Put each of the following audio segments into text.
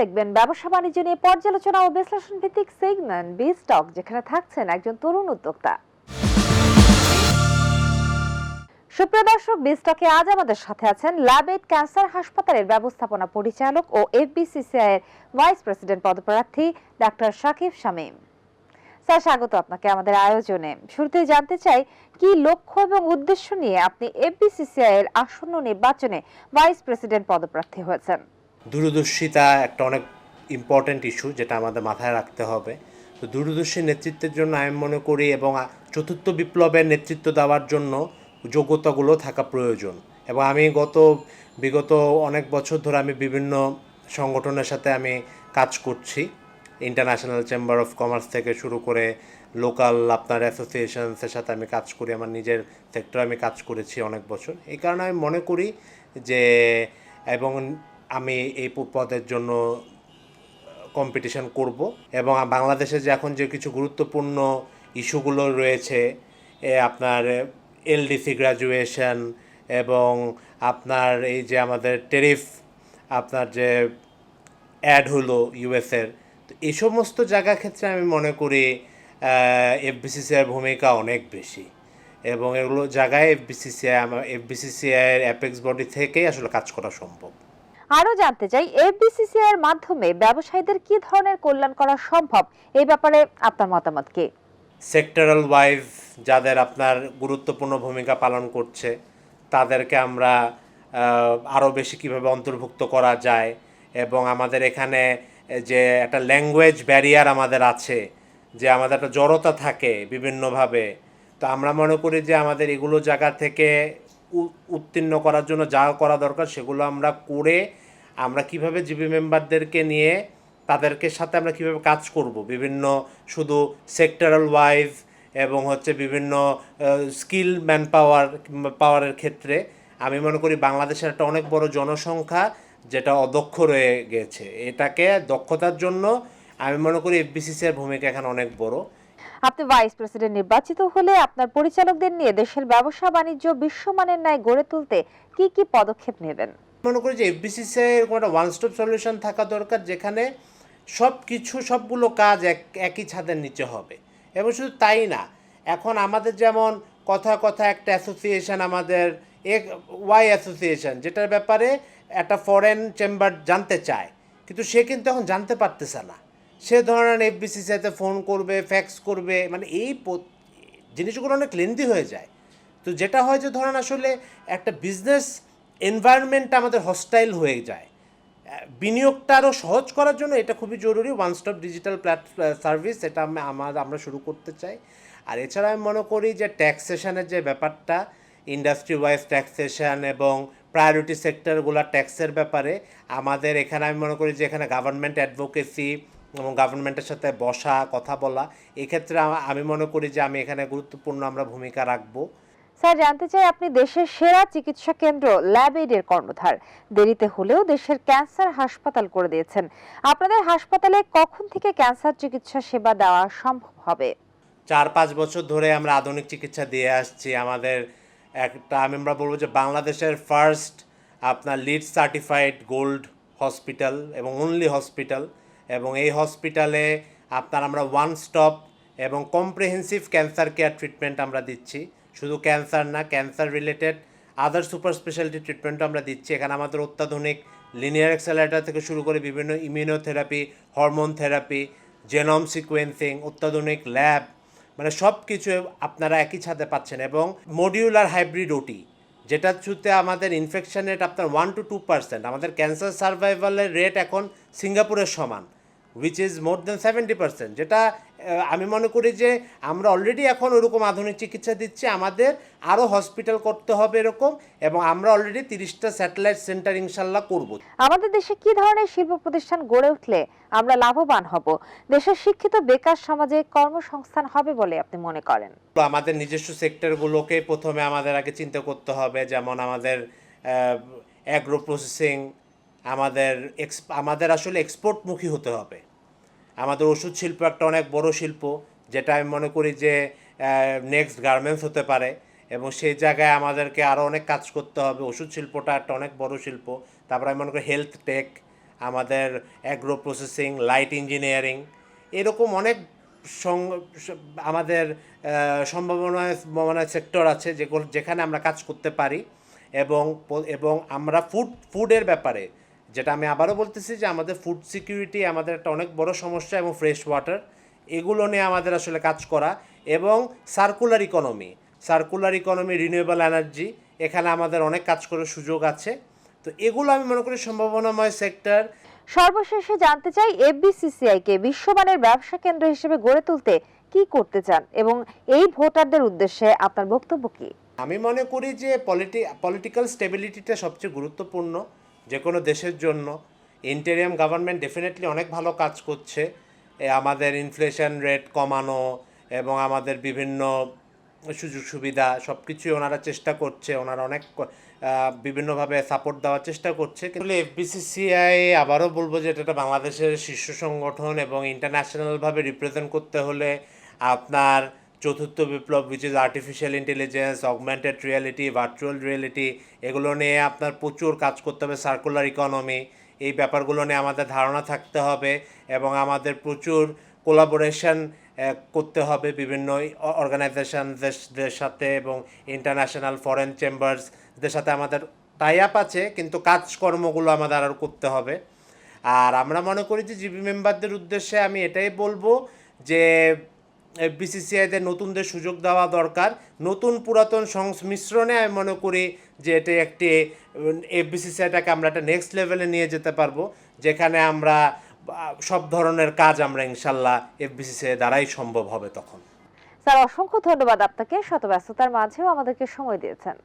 দেখবেন, ব্যবসা বাণিজ্য নিয়ে পর্যালোচনা ও বিশ্লেষণ ভিত্তিক সেগমেন্ট বি স্টক যেখানে থাকছেন একজন তরুণ উদ্যোক্তা। সুপ্রিয় দর্শক বিস্টকে আজ আমাদের সাথে আছেন ল্যাবেট ক্যান্সার হাসপাতালের ব্যবস্থাপনা পরিচালক ও এফবিসিসিআই এর ভাইস প্রেসিডেন্ট পদপ্রার্থী ডাক্তার শাকিব শামীম। স্যার, স্বাগত আপনাকে আমাদের আয়োজনে। শুরুতে জানতে চাই, কি লক্ষ্য এবং উদ্দেশ্য নিয়ে আপনি এফবিসিসিআই এর আসন্ন নির্বাচনে ভাইস প্রেসিডেন্ট পদপ্রার্থী হয়েছেন? দূরদর্শিতা একটা অনেক ইম্পর্ট্যান্ট ইস্যু যেটা আমাদের মাথায় রাখতে হবে। তো দূরদর্শী নেতৃত্বের জন্য আমি মনে করি এবং চতুর্থ বিপ্লবের নেতৃত্ব দেওয়ার জন্য যোগ্যতাগুলো থাকা প্রয়োজন। এবং আমি গত, বিগত অনেক বছর ধরে আমি বিভিন্ন সংগঠনের সাথে আমি কাজ করছি। ইন্টারন্যাশনাল চেম্বার অফ কমার্স থেকে শুরু করে লোকাল আপনার অ্যাসোসিয়েশনসের সাথে আমি কাজ করি, আমার নিজের সেক্টরে আমি কাজ করেছি অনেক বছর। এই কারণে আমি মনে করি যে, এবং আমি এই পদের জন্য কম্পিটিশন করব এবং বাংলাদেশে যে এখন যে কিছু গুরুত্বপূর্ণ ইস্যুগুলো রয়েছে আপনার এলডিসি গ্র্যাজুয়েশন এবং আপনার এই যে আমাদের টেরিফ, আপনার যে অ্যাড হলো ইউএসের তো এই সমস্ত জায়গা ক্ষেত্রে আমি মনে করি এফবিসিসিআইয়ের ভূমিকা অনেক বেশি এবং এগুলো জায়গায় এফবিসিসিআই আমার এফবিসিসিআই এর অ্যাপেক্স বডি থেকেই আসলে কাজ করা সম্ভব। আরও জানতে চাই এফবিসিসিআই এর মাধ্যমে ব্যবসায়ীদের কি ধরনের কল্যাণ করা সম্ভব? এই ব্যাপারে আপনার মতামত কি সেক্টরাল ওয়াইজ যাদের আপনার গুরুত্বপূর্ণ ভূমিকা পালন করছে, তাদেরকে আমরা আরও বেশি কীভাবে অন্তর্ভুক্ত করা যায় এবং আমাদের এখানে যে একটা ল্যাঙ্গুয়েজ ব্যারিয়ার আমাদের আছে, যে আমাদের একটা জড়তা থাকে বিভিন্নভাবে, তো আমরা মনে করি যে আমাদের এগুলো জায়গা থেকে উত্তীর্ণ করার জন্য যা করা দরকার সেগুলো আমরা করে আমরা কীভাবে জিবি মেম্বারদেরকে নিয়ে তাদেরকে সাথে আমরা কীভাবে কাজ করব? বিভিন্ন শুধু সেক্টরাল ওয়াইজ এবং হচ্ছে বিভিন্ন স্কিল ম্যান পাওয়ার পাওয়ারের ক্ষেত্রে আমি মনে করি বাংলাদেশের একটা অনেক বড় জনসংখ্যা যেটা অদক্ষ রয়ে গেছে। এটাকে দক্ষতার জন্য আমি মনে করি এফবিসিসি এর ভূমিকা এখানে অনেক বড়। আপনি ভাইস প্রেসিডেন্ট নির্বাচিত হলে আপনার পরিচালকদের নিয়ে দেশের ব্যবসা বাণিজ্য বিশ্বমানের ন্যায় গড়ে তুলতে কি কি পদক্ষেপ নেবেন? মনে করি যে এফবিসিসি এরকম একটা ওয়ান স্টপ সলিউশন থাকা দরকার, যেখানে সব কিছু সবগুলো কাজ এক, একই ছাদের নিচে হবে। এবং শুধু তাই না, এখন আমাদের যেমন কথা কথা একটা অ্যাসোসিয়েশন আমাদের এক ওয়াই অ্যাসোসিয়েশন যেটার ব্যাপারে একটা ফরেন চেম্বার জানতে চায়, কিন্তু সে কিন্তু এখন জানতে পারতেছে না। সে ধরেন এফবিসিসিতে ফোন করবে ফ্যাক্স করবে মানে এই জিনিসগুলো অনেক লেন্দি হয়ে যায়। তো যেটা হয় যে ধরেন আসলে একটা বিজনেস এনভায়রনমেন্ট আমাদের হস্টাইল হয়ে যায়। বিনিয়োগটা আরও সহজ করার জন্য এটা খুবই জরুরি। One stop digital plat service এটা আমার আমরা শুরু করতে চাই। আর এছাড়া আমি মনে করি যে ট্যাক্সেশনের যে ব্যাপারটা ইন্ডাস্ট্রি ওয়াইজ ট্যাক্সেশন এবং প্রায়োরিটি সেক্টরগুলোর ট্যাক্সের ব্যাপারে, আমাদের এখানে আমি মনে করি যে এখানে গভর্নমেন্ট অ্যাডভোকেসি এবং গভর্নমেন্টের সাথে বসা কথা বলা এক্ষেত্রে আমা- আমি মনে করি যে আমি এখানে গুরুত্বপূর্ণ আমরা ভূমিকা রাখব। স্যার জানতে চাই আপনি দেশের সেরা চিকিৎসা কেন্দ্র ল্যাব এইডের কর্ণধার। দেরিতে হলেও দেশের ক্যান্সার হাসপাতাল করে দিয়েছেন। আপনাদের হাসপাতালে কখন থেকে ক্যান্সার চিকিৎসা সেবা দেওয়া সম্ভব হবে? চার পাঁচ বছর ধরে আমরা আধুনিক চিকিৎসা দিয়ে আসছি। আমাদের একটা আমি আমরা বলব যে বাংলাদেশের ফার্স্ট আপনার লিড সার্টিফাইড গোল্ড হসপিটাল এবং অনলি হসপিটাল এবং এই হসপিটালে আপনার আমরা ওয়ান স্টপ এবং কম্প্রিহেন্সিভ ক্যান্সার কেয়ার ট্রিটমেন্ট আমরা দিচ্ছি। শুধু ক্যান্সার না cancer related other super speciality ট্রিটমেন্টও আমরা দিচ্ছি। এখানে আমাদের অত্যাধুনিক লিনিয়ার অ্যাক্সেলারেটার থেকে শুরু করে বিভিন্ন immunotherapy hormone therapy genome sequencing অত্যাধুনিক ল্যাব মানে সব কিছু আপনারা একই ছাদে পাচ্ছেন এবং মডিউলার হাইব্রিড ওটি যেটা থ্রুতে আমাদের ইনফেকশন রেট আপনার ওয়ান টু টু পার্সেন্ট আমাদের ক্যান্সার সার্ভাইভালের রেট এখন সিঙ্গাপুরের সমান which is more than seventy percent যেটা আমি মনে করি যে আমরা অলরেডি এখন ওরকম আধুনিক চিকিৎসা দিচ্ছি আমাদের আরও হসপিটাল করতে হবে এরকম এবং আমরা অলরেডি তিরিশটা স্যাটেলাইট সেন্টার ইনশাল্লাহ করব। আমাদের দেশে কি ধরনের শিল্প প্রতিষ্ঠান গড়ে উঠলে আমরা লাভবান হব? দেশের শিক্ষিত বেকার সমাজে কর্মসংস্থান হবে বলে আপনি মনে করেন? তো আমাদের নিজস্ব সেক্টরগুলোকে প্রথমে আমাদের আগে চিন্তা করতে হবে যেমন আমাদের অ্যাগ্রো প্রসেসিং আমাদের এক্স আমাদের আসলে এক্সপোর্টমুখী হতে হবে। আমাদের ওষুধ শিল্প একটা অনেক বড় শিল্প, যেটা আমি মনে করি যে নেক্সট গার্মেন্টস হতে পারে। এবং সেই জায়গায় আমাদেরকে আরও অনেক কাজ করতে হবে। ওষুধ শিল্পটা একটা অনেক বড় শিল্প। তারপরে আমি মনে করি হেলথ টেক আমাদের অ্যাগ্রো প্রসেসিং লাইট ইঞ্জিনিয়ারিং এরকম অনেক আমাদের সম্ভাবনা সেক্টর আছে যেগুলো, যেখানে আমরা কাজ করতে পারি। এবং এবং আমরা ফুড ফুডের ব্যাপারে যেটা আমি আবারও বলতেছি যে আমাদের ফুড সিকিউরিটি আমাদের একটা অনেক বড় সমস্যা এবং ফ্রেশ ওয়াটার এগুলো নিয়ে আমাদের আসলে কাজ করা এবং circular economy circular economy renewable energy এখানে আমাদের অনেক কাজ করার সুযোগ আছে। তো এগুলো আমি মনে করি সম্ভাবনাময় সেক্টর সর্বশেষে জানতে চাই এফবিসিসিআই কে বিশ্বমানের ব্যবসা কেন্দ্র হিসেবে গড়ে তুলতে কি করতে চান এবং এই ভোটারদের উদ্দেশ্যে আপনার বক্তব্য কি? আমি মনে করি যে পলিটি পলিটিক্যাল স্টেবিলিটিটা সবচেয়ে গুরুত্বপূর্ণ। যে কোনো দেশের জন্য ইন্টেরিয়াম গভর্নমেন্ট ডেফিনেটলি অনেক ভালো কাজ করছে। আমাদের ইনফ্লেশন রেট কমানো এবং আমাদের বিভিন্ন সুযোগ সুবিধা সব কিছুই ওনারা চেষ্টা করছে। ওনারা অনেক বিভিন্নভাবে সাপোর্ট দেওয়ার চেষ্টা করছে। কিন্তু এফবিসিসিআই আবারও বলব যে এটা বাংলাদেশের শীর্ষ সংগঠন এবং ইন্টারন্যাশনালভাবে রিপ্রেজেন্ট করতে হলে আপনার চতুর্থ বিপ্লব which is artificial intelligence augmented reality virtual reality এগুলো নিয়ে আপনার প্রচুর কাজ করতে হবে সার্কুলার ইকোনমি এই ব্যাপারগুলো নিয়ে আমাদের ধারণা থাকতে হবে এবং আমাদের প্রচুর কোলাবোরেশন করতে হবে বিভিন্ন অর্গানাইজেশনদের সাথে এবং ইন্টারন্যাশনাল ফরেন চেম্বার্সদের সাথে আমাদের টাই আপ আছে, কিন্তু কাজকর্মগুলো আমাদের আরও করতে হবে। আর আমরা মনে করি যে জিবি মেম্বারদের উদ্দেশ্যে আমি এটাই বলব যে বিসিসিআইদের নতুনদের সুযোগ দেওয়া দরকার। নতুন পুরাতন সংমিশ্রণে আমি মনে করি যে এটা একটি এফবিসিসিআইটাকে আমরা একটা নেক্সট লেভেলে নিয়ে যেতে পারব, যেখানে আমরা সব ধরনের কাজ আমরা ইনশাল্লাহ এফবিসিসিআই দ্বারাই সম্ভব হবে তখন। স্যার, অসংখ্য ধন্যবাদ আপনাকে। শত ব্যস্ততার মাঝেও আমাদেরকে সময় দিয়েছেন।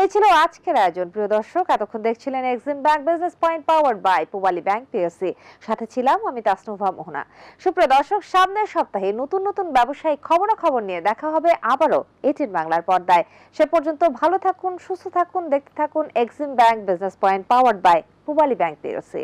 এই ছিল আজকের আয়োজন। প্রিয় দর্শক, এতক্ষণ দেখছিলেন EXIM bank business point power by Pubali bank PSC সাথে ছিলাম আমি তাসনুভা মোহনা। সুপ্রিয় দর্শক, সামনের সপ্তাহে নতুন নতুন ব্যবসায়িক খবরাখবর নিয়ে দেখা হবে আবারও এটির বাংলার পর্দায়। সে পর্যন্ত ভালো থাকুন, সুস্থ থাকুন, দেখতে থাকুন EXIM bank business point power by Pubali bank PSC